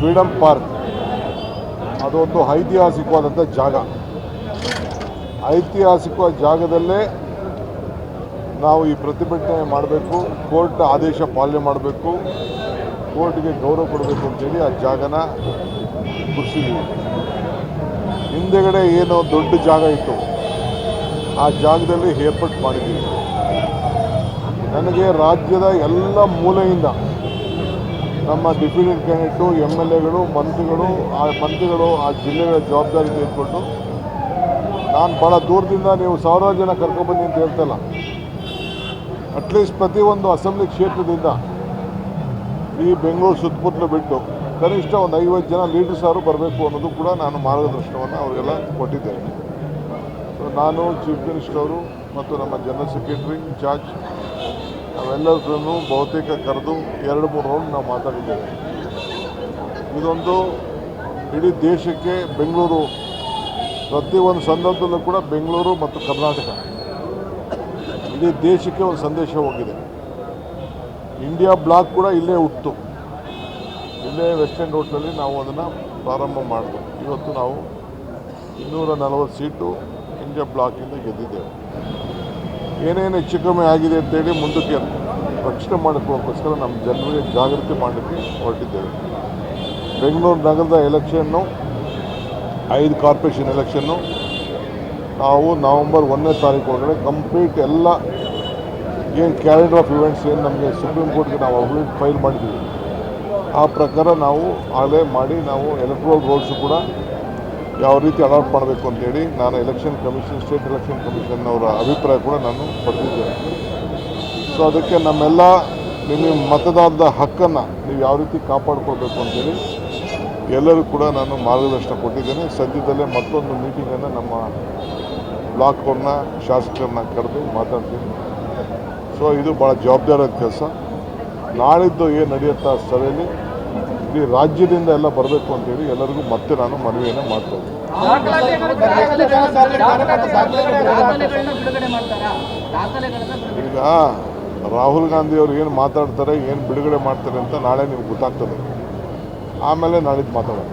Freedom park. ಅದೊಂದು ಐತಿಹಾಸಿಕವಾದಂಥ ಜಾಗ. ಐತಿಹಾಸಿಕ ಜಾಗದಲ್ಲೇ ನಾವು ಈ ಪ್ರತಿಭಟನೆ ಮಾಡಬೇಕು, ಕೋರ್ಟ್ ಆದೇಶ ಪಾಲನೆ ಮಾಡಬೇಕು, ಕೋರ್ಟ್ಗೆ ಗೌರವ ಕೊಡಬೇಕು ಅಂತೇಳಿ ಆ ಜಾಗನ ಗುರ್ಸಿದ್ದೀವಿ ಹಿಂದೆಗಡೆ ಏನೋ ದೊಡ್ಡ ಜಾಗ ಇತ್ತು, ಆ ಜಾಗದಲ್ಲಿ ಏರ್ಪೋರ್ಟ್ ಮಾಡಿದ್ದೀವಿ ನನಗೆ ರಾಜ್ಯದ ಎಲ್ಲ ಮೂಲೆಯಿಂದ ನಮ್ಮ ಡಿಪ್ಯೂಟೆಡ್ ಕ್ಯಾಂಡಿಡೇಟು ಎಂ ಎಲ್ ಎಗಳು, ಮಂತ್ರಿಗಳು, ಆ ಮಂತ್ರಿಗಳು, ಆ ಜಿಲ್ಲೆಗಳ ಜವಾಬ್ದಾರಿ ತೆಗೆದುಕೊಂಡು ನಾನು ಭಾಳ ದೂರದಿಂದ ನೀವು ಸಾವಿರಾರು ಜನ ಕರ್ಕೊಬನ್ನಿ ಅಂತ ಹೇಳ್ತಲ್ಲ ಅಟ್ಲೀಸ್ಟ್ ಪ್ರತಿಯೊಂದು ಅಸೆಂಬ್ಲಿ ಕ್ಷೇತ್ರದಿಂದ ಈ ಬೆಂಗಳೂರು ಸುತ್ತಮುತ್ತಲು ಬಿಟ್ಟು ಕನಿಷ್ಠ ಒಂದು ಐವತ್ತು ಜನ ಲೀಡರ್ಸ್ ಅವರು ಬರಬೇಕು ಅನ್ನೋದು ಕೂಡ ನಾನು ಮಾರ್ಗದರ್ಶನವನ್ನು ಅವರಿಗೆಲ್ಲ ಕೊಟ್ಟಿದ್ದೇನೆ. ನಾನು ಚೀಫ್ ಮಿನಿಸ್ಟರ್ ಅವರು ಮತ್ತು ನಮ್ಮ ಜನರಲ್ ಸೆಕ್ರೆಟರಿ ಇನ್ಚಾರ್ಜ್ ನಾವೆಲ್ಲರೂ ಬಹುತೇಕ ಕರೆದು ಎರಡು, ಮೂರು ರೌಂಡ್ ನಾವು ಮಾತಾಡಿದ್ದೇವೆ. ಇದೊಂದು ಇಡೀ ದೇಶಕ್ಕೆ ಬೆಂಗಳೂರು ಪ್ರತಿಯೊಂದು ಸಂದರ್ಭದಲ್ಲೂ ಕೂಡ ಬೆಂಗಳೂರು ಮತ್ತು ಕರ್ನಾಟಕ. ಇಡೀ ದೇಶಕ್ಕೆ ಒಂದು ಸಂದೇಶ ಹೋಗಿದೆ. ಇಂಡಿಯಾ ಬ್ಲಾಕ್ ಕೂಡ ಇಲ್ಲೇ ಹುಟ್ಟು. ಇಲ್ಲೇ ವೆಸ್ಟರ್ನ್ ರೋಡ್ನಲ್ಲಿ ನಾವು ಅದನ್ನು ಪ್ರಾರಂಭ ಮಾಡಿದ್ವಿ ಇವತ್ತು ನಾವು ಇನ್ನೂರ ನಲವತ್ತು ಸೀಟು ಇಂಡಿಯಾ ಬ್ಲಾಕಿಂದ ಗೆದ್ದಿದ್ದೇವೆ. ಏನೇನು ಹೆಚ್ಚು ಕಮ್ಮಿ ಆಗಿದೆ ಅಂತೇಳಿ ಮುಂದಕ್ಕೆ ರಕ್ಷಣೆ ಮಾಡಿಕೊಳ್ಳೋಕ್ಕೋಸ್ಕರ ನಮ್ಮ ಜನರಿಗೆ ಜಾಗೃತಿ ಮಾಡಲಿಕ್ಕೆ ಹೊರಟಿದ್ದೇವೆ. ಬೆಂಗಳೂರು ನಗರದ ಎಲೆಕ್ಷನ್ನು, ಐದು ಕಾರ್ಪೊರೇಷನ್ ಎಲೆಕ್ಷನ್ನು ನಾವು ನವಂಬರ್ ಒಂದನೇ ತಾರೀಕು ಒಳಗಡೆ ಕಂಪ್ಲೀಟ್ ಎಲ್ಲ ಏನು ಕ್ಯಾಲೆಂಡರ್ ಆಫ್ ಇವೆಂಟ್ಸ್ ಏನು ನಮಗೆ ಸುಪ್ರೀಂ ಕೋರ್ಟ್ಗೆ ನಾವು ಅಪ್ಡೇಟ್ ಫೈಲ್ ಮಾಡಿದ್ದೀವಿ. ಆ ಪ್ರಕಾರ ನಾವು ಆಗಲೇ ಮಾಡಿ ನಾವು ಎಲೆಕ್ಟ್ರಲ್ ರೋಲ್ಸು ಕೂಡ ಯಾವ ರೀತಿ ಅಲಾಟ್ ಮಾಡಬೇಕು ಅಂತೇಳಿ ನಾನು election commission, state election commission ಅವರ ಅಭಿಪ್ರಾಯ ಕೂಡ ನಾನು ಪಡೆದಿದ್ದೇನೆ. ಸೊ ಅದಕ್ಕೆ ನಮ್ಮೆಲ್ಲ ನಿಮ್ಮ ಮತದಾರರ ಹಕ್ಕನ್ನು ನೀವು ಯಾವ ರೀತಿ ಕಾಪಾಡಿಕೊಳ್ಬೇಕು ಅಂತೇಳಿ ಎಲ್ಲರೂ ಕೂಡ ನಾನು ಮಾರ್ಗದರ್ಶನ ಕೊಟ್ಟಿದ್ದೇನೆ. ಸದ್ಯದಲ್ಲೇ ಮತ್ತೊಂದು ಮೀಟಿಂಗನ್ನು ನಮ್ಮ ಬ್ಲಾಕ್ ಅವ್ರನ್ನ ಶಾಸಕರನ್ನ ಕರೆದು ಮಾತಾಡ್ತೀನಿ. ಸೊ ಇದು ಭಾಳ ಜವಾಬ್ದಾರಿಯಾದ ಕೆಲಸ. ನಾಳಿದ್ದು ಏನು ನಡೆಯುತ್ತಾ ಸಭೆಯಲ್ಲಿ ಇಡೀ ರಾಜ್ಯದಿಂದ ಎಲ್ಲ ಬರಬೇಕು ಅಂತೇಳಿ ಎಲ್ಲರಿಗೂ ಮತ್ತೆ ನಾನು ಮನವಿಯನ್ನು ಮಾಡ್ತಾ ಇದ್ದೀನಿ. ಈಗ ರಾಹುಲ್ ಗಾಂಧಿ ಅವರು ಏನು ಮಾತಾಡ್ತಾರೆ, ಏನು ಬಿಡುಗಡೆ ಮಾಡ್ತಾರೆ ಅಂತ ನಾಳೆ ನಿಮ್ಗೆ ಗೊತ್ತಾಗ್ತದೆ. ಆಮೇಲೆ ನಾಳಿದ್ದು ಮಾತಾಡೋಣ.